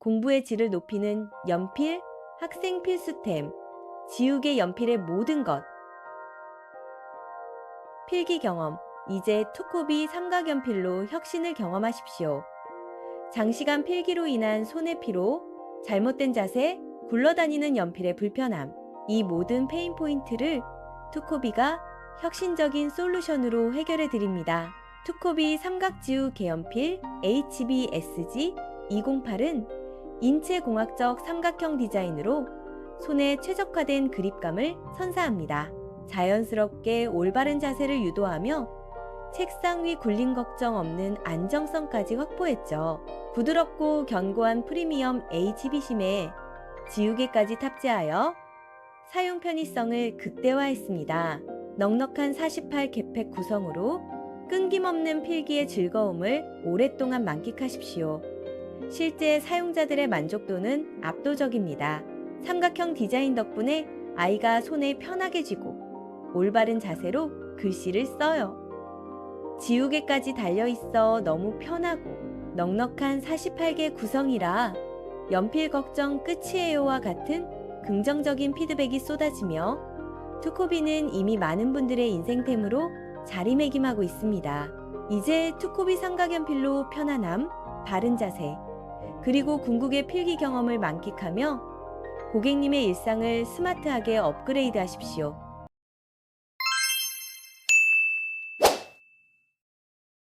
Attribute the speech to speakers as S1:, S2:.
S1: 공부의 질을 높이는 연필, 학생 필수템, 지우개 연필의 모든 것. 필기 경험. 이제 투코비 삼각연필로 혁신을 경험하십시오. 장시간 필기로 인한 손의 피로, 잘못된 자세, 굴러다니는 연필의 불편함. 이 모든 페인 포인트를 투코비가 혁신적인 솔루션으로 해결해 드립니다. 투코비 삼각지우 개연필 HBSG 208은 인체공학적 삼각형 디자인으로 손에 최적화된 그립감을 선사합니다. 자연스럽게 올바른 자세를 유도하며 책상 위 굴림 걱정 없는 안정성까지 확보했죠. 부드럽고 견고한 프리미엄 HB심에 지우개까지 탑재하여 사용 편의성을 극대화했습니다. 넉넉한 48 개팩 구성으로 끊김없는 필기의 즐거움을 오랫동안 만끽하십시오. 실제 사용자들의 만족도는 압도적입니다. 삼각형 디자인 덕분에 아이가 손에 편하게 쥐고 올바른 자세로 글씨를 써요. 지우개까지 달려있어 너무 편하고 넉넉한 48개 구성이라 연필 걱정 끝이에요와 같은 긍정적인 피드백이 쏟아지며 투코비는 이미 많은 분들의 인생템으로 자리매김하고 있습니다. 이제 투코비 삼각연필로 편안함, 바른 자세, 그리고 궁극의 필기 경험을 만끽하며 고객님의 일상을 스마트하게 업그레이드 하십시오.